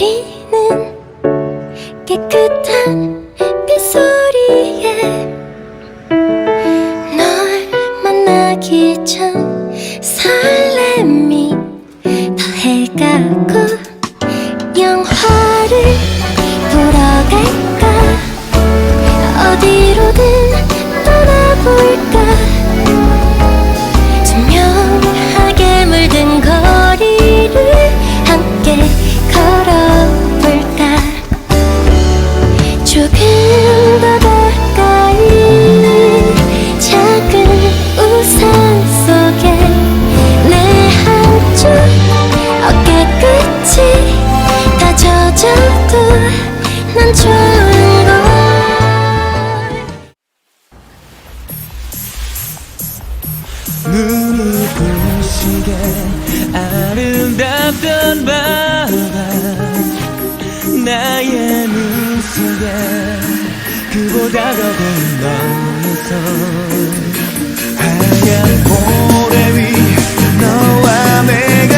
내리는 깨끗한 빗소리에 널 만나기 전 설렘 눈이 부시게 아름답던 밤 나의 눈 속에 그보다 더 고운 너의 손 하얀 모래 위 너와 내가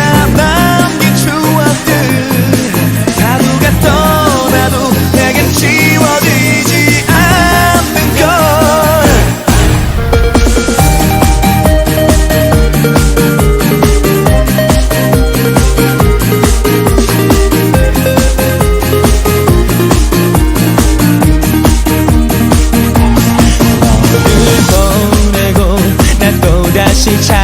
또다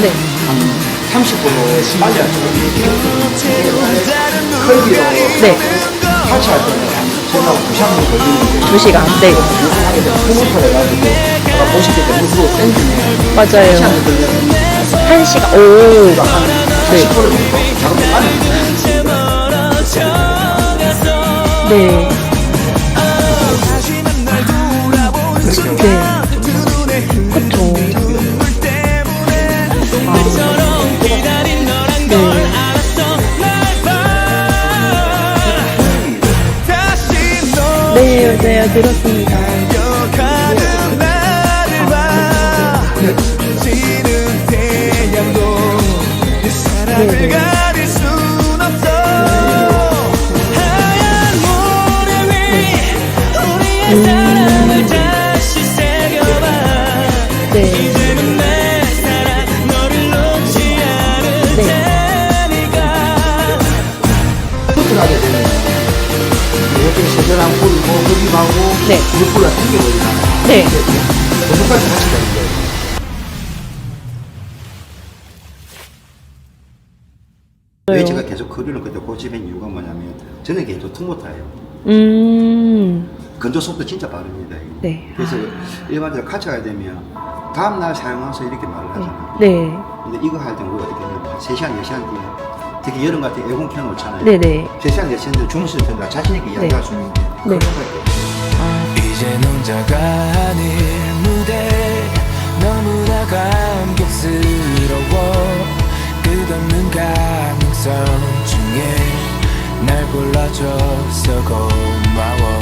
네. 한 30% 빨리 하죠. 크기로 네. 같이 할 때는 제가 9시간 걸리는데 두 시간. 네. 하게 되면 스무터 해가지고 아까 보실 때 무수고 땡기네. 맞아요. 시간 걸리면 한 시간. 오. 한 네. 10% 정도 작업이 빨리 네. 그렇게 네. 네, 네, 들었습니다. 세전한 뿌리고 흡입하고 네. 물뿌리가 생겨버리잖아요. 네. 그것까지 같이 되는 거예요. 왜 제가 계속 거리를 그때 고집한 이유가 뭐냐면 저는 계속 통모타예요. 음. 건조 속도 진짜 빠릅니다. 이게. 네. 그래서 일반적으로 카차가 되면 다음 날 사용해서 이렇게 말을 하잖아요. 네. 근데 이거 할 때는 우리가 어떻게 하냐면 3시간, 4시간 뒤에 특히 여름 같은 에어컨 켜놓잖아요. 네네. 3시간, 4시간 뒤에 주무실 때나 자신있게 이야기할 수 있는 게 네. 그런 거예요. 아, 이젠 혼자가 아닐 무대 너무나 감격스러워 끝없는 가능성 중에 날 골라줘서 고마워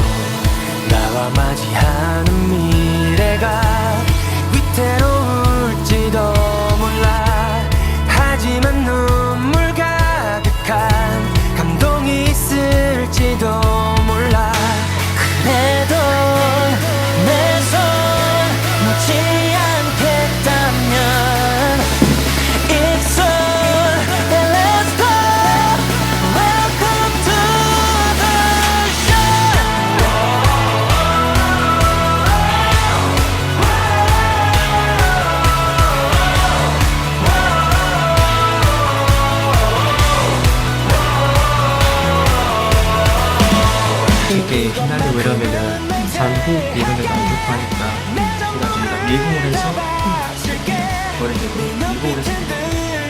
나와 맞이하는 미 쉽게 휘날리고 이러면은 산후 이런 데도 안 좋고 하니까 미국을 해서 버리고 미국을 해서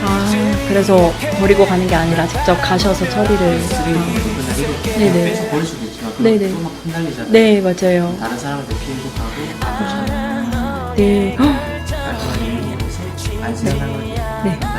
아, 그래서 버리고 가는 게 아니라 직접 가셔서 처리를. 이렇게 네네. 버릴 수도 있지만 네네. 또막 흩날리잖아요 네, 맞아요. 다른 사람한테 피해도 가고 네. 거지 네.